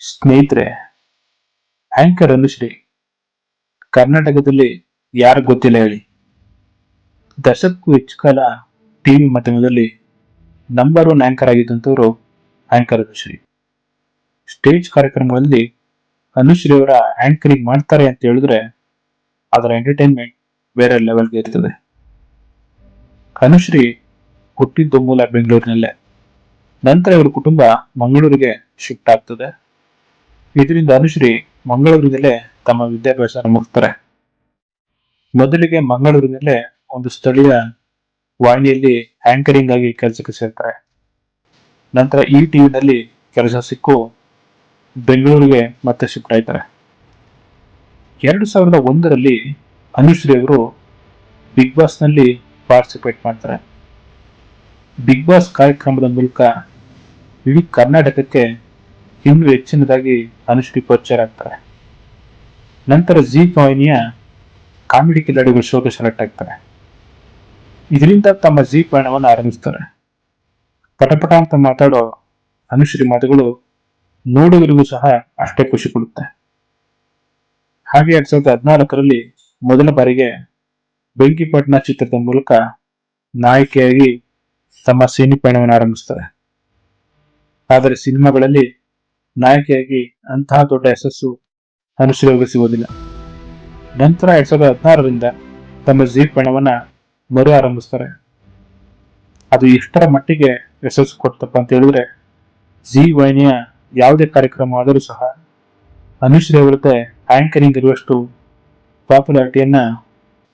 ಸ್ನೇಹಿತರೆ ಆಂಕರ್ ಅನುಶ್ರೀ ಕರ್ನಾಟಕದಲ್ಲಿ ಯಾರು ಗೊತ್ತಿಲ್ಲ ಹೇಳಿ. ದಶಕ್ಕೂ ಹೆಚ್ಚು ಕಾಲ ಟಿವಿ ಮಾಧ್ಯಮದಲ್ಲಿ ನಂಬರ್ ಒನ್ ಆಂಕರ್ ಆಗಿದ್ದಂಥವರು ಆಂಕರ್ ಅನುಶ್ರೀ ಸ್ಟೇಜ್ ಕಾರ್ಯಕ್ರಮಗಳಲ್ಲಿ ಅನುಶ್ರೀ ಅವರ ಆಂಕರಿಂಗ್ ಮಾಡ್ತಾರೆ ಅಂತ ಹೇಳಿದ್ರೆ ಅದರ ಎಂಟರ್ಟೈನ್ಮೆಂಟ್ ಬೇರೆ ಲೆವೆಲ್ಗೆ ಇರ್ತದೆ. ಅನುಶ್ರೀ ಹುಟ್ಟಿದ್ದು ಮೂಲ ಬೆಂಗಳೂರಿನಲ್ಲೇ. ನಂತರ ಇವರ ಕುಟುಂಬ ಮಂಗಳೂರಿಗೆ ಶಿಫ್ಟ್ ಆಗ್ತದೆ. ಇದರಿಂದ ಅನುಶ್ರೀ ಮಂಗಳೂರಿನಲ್ಲೇ ತಮ್ಮ ವಿದ್ಯಾಭ್ಯಾಸ ಮುಗಿಸ್ತಾರೆ ಮೊದಲಿಗೆ ಮಂಗಳೂರಿನಲ್ಲೇ ಒಂದು ಸ್ಥಳೀಯ ವಾಹಿನಿಯಲ್ಲಿ ಆಂಕರಿಂಗ್ ಆಗಿ ಕೆಲಸಕ್ಕೆ ಸೇರ್ತಾರೆ. ನಂತರ ಈ ಟಿವಿನಲ್ಲಿ ಕೆಲಸ ಸಿಕ್ಕು ಬೆಂಗಳೂರಿಗೆ ಮತ್ತೆ ಶಿಫ್ಟ್ ಆಯ್ತಾರೆ. ಎರಡು ಸಾವಿರದ ಒಂದರಲ್ಲಿ ಅನುಶ್ರೀ ಅವರು ಬಿಗ್ ಬಾಸ್ನಲ್ಲಿ ಪಾರ್ಟಿಸಿಪೇಟ್ ಮಾಡ್ತಾರೆ. ಬಿಗ್ ಬಾಸ್ ಕಾರ್ಯಕ್ರಮದ ಮೂಲಕ ಇಡೀ ಕರ್ನಾಟಕಕ್ಕೆ ಇನ್ನೂ ಹೆಚ್ಚಿನದಾಗಿ ಅನುಶ್ರೀ ಪರಿಚಯ ಆಗ್ತಾರೆ. ನಂತರ ಜಿ ವಾಹಿನಿಯ ಕಾಮಿಡಿ ಕಿಲಾಡಿಗಳು ಶೋಕ ಸೆಲೆಕ್ಟ್ ಆಗ್ತಾರೆ. ಇದರಿಂದ ತಮ್ಮ ಜಿ ಪಯಣವನ್ನು ಆರಂಭಿಸ್ತಾರೆ. ಪಟಪಟ ಅಂತ ಮಾತಾಡೋ ಅನುಶ್ರೀ ಮಾತುಗಳು ನೋಡುಗರಿಗೂ ಸಹ ಅಷ್ಟೇ ಖುಷಿ ಕೊಡುತ್ತೆ. ಹಾಗೆ ಎರಡ್ ಸಾವಿರದ ಹದಿನಾಲ್ಕರಲ್ಲಿ ಮೊದಲ ಬಾರಿಗೆ ಬೆಂಕಿಪಟ್ಟಣ ಚಿತ್ರದ ಮೂಲಕ ನಾಯಕಿಯಾಗಿ ತಮ್ಮ ಸಿನಿ ಪಯಣವನ್ನು ಆರಂಭಿಸ್ತಾರೆ. ಆದರೆ ಸಿನಿಮಾಗಳಲ್ಲಿ ನಾಯಕಿಯಾಗಿ ಅಂತಹ ದೊಡ್ಡ ಯಶಸ್ಸು ಅನುಶ್ರೀ ಸಿಗೋದಿಲ್ಲ ನಂತರ ಎರಡ್ ಸಾವಿರದ ಹದಿನಾರರಿಂದ ತಮ್ಮ ಜೀ ಪಯಣವನ್ನ ಮರು ಆರಂಭಿಸ್ತಾರೆ. ಅದು ಎಷ್ಟರ ಮಟ್ಟಿಗೆ ಯಶಸ್ಸು ಕೊಡ್ತಪ್ಪ ಅಂತ ಹೇಳಿದ್ರೆ, ಜಿ ವಾಹಿನಿಯ ಯಾವುದೇ ಕಾರ್ಯಕ್ರಮ ಆದರೂ ಸಹ ಅನುಶ್ರೀ ಅವರದ್ದೇ ಆಂಕರಿಂಗ್ ಇರುವಷ್ಟು ಪಾಪ್ಯುಲಾರಿಟಿಯನ್ನ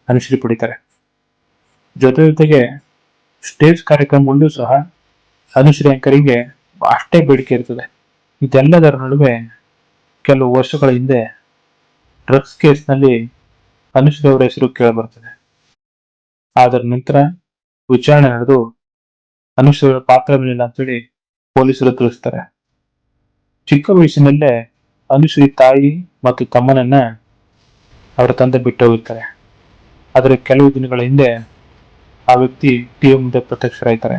ಅನುಶ್ರೀ ಪಡಿತಾರೆ. ಜೊತೆ ಜೊತೆಗೆ ಸ್ಟೇಜ್ ಕಾರ್ಯಕ್ರಮಗಳಲ್ಲೂ ಸಹ ಅನುಶ್ರೀ ಆಂಕರಿಂಗ್ಗೆ ಅಷ್ಟೇ ಬೇಡಿಕೆ ಇರ್ತದೆ. ಇದೆಲ್ಲದರ ನಡುವೆ ಕೆಲವು ವರ್ಷಗಳ ಹಿಂದೆ ಡ್ರಗ್ಸ್ ಕೇಸ್ನಲ್ಲಿ ಅನುಶ್ರೀ ಅವರ ಹೆಸರು ಕೇಳಬರ್ತದೆ ಅದರ ನಂತರ ವಿಚಾರಣೆ ನಡೆದು ಅನುಶ್ರೀ ಅವರ ಪಾತ್ರವಿಲ್ಲ ಅಂತೇಳಿ ಪೊಲೀಸರು ತಿಳಿಸ್ತಾರೆ. ಚಿಕ್ಕ ವಯಸ್ಸಿನಲ್ಲೇ ಅನುಶ್ರೀ ತಾಯಿ ಮತ್ತು ತಮ್ಮನನ್ನ ಅವರ ತಂದೆ ಬಿಟ್ಟು ಹೋಗಿರ್ತಾರೆ. ಆದರೆ ಕೆಲವು ದಿನಗಳ ಹಿಂದೆ ಆ ವ್ಯಕ್ತಿ ಟಿವಿ ಮುಂದೆ ಪ್ರತ್ಯಕ್ಷರಾಯ್ತಾರೆ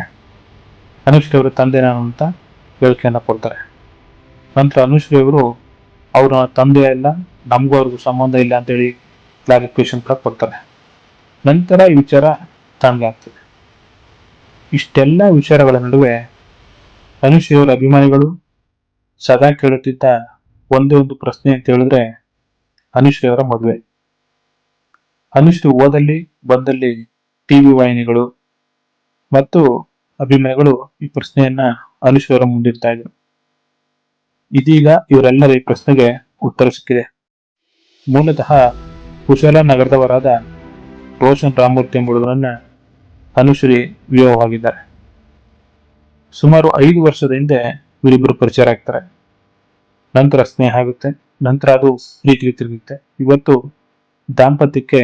ಅನುಶ್ರೀ ಅವರ ತಂದೆ ನಾನು ಅಂತ ಹೇಳಿಕೆಯನ್ನ ಕೊಡ್ತಾರೆ. ನಂತರ ಅನುಶ್ರೀ ಅವರು, ಅವರ ತಂದೆ ಎಲ್ಲ ನಮಗೂ ಅವ್ರಿಗೂ ಸಂಬಂಧ ಇಲ್ಲ ಅಂತೇಳಿ ಕ್ಲಾರಿಫಿಕೇಶನ್ ಕೂಡ ಕೊಡ್ತಾರೆ. ನಂತರ ಈ ವಿಚಾರ ತಣ್ಣಗೆ ಆಗ್ತದೆ. ಇಷ್ಟೆಲ್ಲ ವಿಚಾರಗಳ ನಡುವೆ ಅನುಶ್ರೀ ಅವರ ಅಭಿಮಾನಿಗಳು ಸದಾ ಕೇಳುತ್ತಿದ್ದ ಒಂದೇ ಒಂದು ಪ್ರಶ್ನೆ ಅಂತ ಹೇಳಿದ್ರೆ ಅನುಶ್ರೀ ಅವರ ಮದುವೆ. ಅನುಶ್ರೀ ಓದಲ್ಲಿ, ಬಂದಲ್ಲಿ ಟಿವಿ ವಾಹಿನಿಗಳು ಮತ್ತು ಅಭಿಮಾನಿಗಳು ಈ ಪ್ರಶ್ನೆಯನ್ನ ಅನುಶ್ರೀ ಅವರ ಮುಂದಿಡ್ತಾ ಇದ್ರು. ಇದೀಗ ಇವರೆಲ್ಲರ ಈ ಪ್ರಶ್ನೆಗೆ ಉತ್ತರ ಸಿಕ್ಕಿದೆ. ಮೂಲತಃ ಕುಶಾಲನಗರದವರಾದ ರೋಷನ್ ರಾಮಮೂರ್ತಿ ಎಂಬುದರನ್ನ ಅನುಶ್ರೀ ವಿವಾಹವಾಗಿದ್ದಾರೆ. ಸುಮಾರು ಐದು ವರ್ಷದ ಹಿಂದೆ ಇವರಿಬ್ಬರು ಪರಿಚಯ ಆಗ್ತಾರೆ. ನಂತರ ಸ್ನೇಹ ಆಗುತ್ತೆ, ನಂತರ ಅದು ಪ್ರೀತಿಗೆ ತಿರುಗುತ್ತೆ. ಇವತ್ತು ದಾಂಪತ್ಯಕ್ಕೆ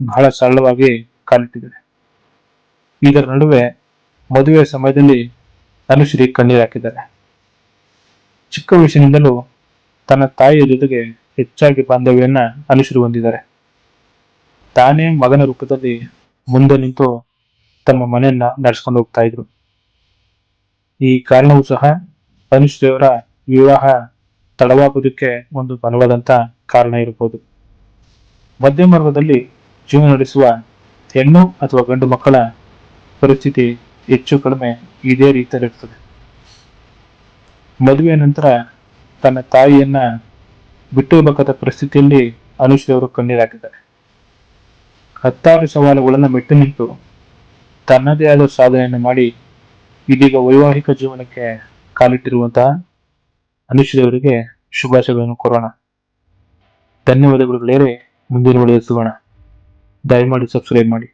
ಬಹಳ ಸರಳವಾಗಿ ಕಾಲಿಟ್ಟಿದ್ದಾರೆ. ಇದರ ನಡುವೆ ಮದುವೆ ಸಮಯದಲ್ಲಿ ಅನುಶ್ರೀ ಕಣ್ಣೀರು ಹಾಕಿದ್ದಾರೆ. ಚಿಕ್ಕ ವಯಸ್ಸಿನಿಂದಲೂ ತನ್ನ ತಾಯಿಯ ಜೊತೆಗೆ ಹೆಚ್ಚಾಗಿ ಬಾಂಧವ್ಯನ ಅನುಶ್ರೀ ಹೊಂದಿದ್ದಾರೆ. ತಾನೇ ಮಗನ ರೂಪದಲ್ಲಿ ಮುಂದೆ ನಿಂತು ತಮ್ಮ ಮನೆಯನ್ನ ನಡೆಸ್ಕೊಂಡು ಹೋಗ್ತಾ ಇದ್ರು. ಈ ಕಾರಣವೂ ಸಹ ಅನುಷ್ ದೇವರ ವಿವಾಹ ತಡವಾಗುವುದಕ್ಕೆ ಒಂದು ಬಲವಾದಂತ ಕಾರಣ ಇರಬಹುದು ಮಧ್ಯಮ ವರ್ಗದಲ್ಲಿ ಜೀವನ ನಡೆಸುವ ಹೆಣ್ಣು ಅಥವಾ ಗಂಡು ಮಕ್ಕಳ ಪರಿಸ್ಥಿತಿ ಹೆಚ್ಚು ಕಡಿಮೆ ಇದೇ ರೀತಿಯಲ್ಲಿರ್ತದೆ. ಮದುವೆಯ ನಂತರ ತನ್ನ ತಾಯಿಯನ್ನ ಬಿಟ್ಟು ಹೋಗಬೇಕಾದ ಪರಿಸ್ಥಿತಿಯಲ್ಲಿ ಅನುಶ್ರೀ ಅವರು ಕಣ್ಣೀರಾಕಿದ್ದಾರೆ. ಹತ್ತಾರು ಸವಾಲುಗಳನ್ನು ಮೆಟ್ಟು ನಿಂತು ತನ್ನದೇ ಆದ ಸಾಧನೆಯನ್ನು ಮಾಡಿ ಇದೀಗ ವೈವಾಹಿಕ ಜೀವನಕ್ಕೆ ಕಾಲಿಟ್ಟಿರುವಂತಹ ಅವರಿಗೆ ಶುಭಾಶಯಗಳನ್ನು ಕೊಡೋಣ ಧನ್ಯವಾದಗಳು ಗೆಳೆಯರೆ, ಮುಂದಿನ ಒಳಗೆ ಸಿಗೋಣ. ದಯಮಾಡಿ ಸಬ್ಸ್ಕ್ರೈಬ್ ಮಾಡಿ.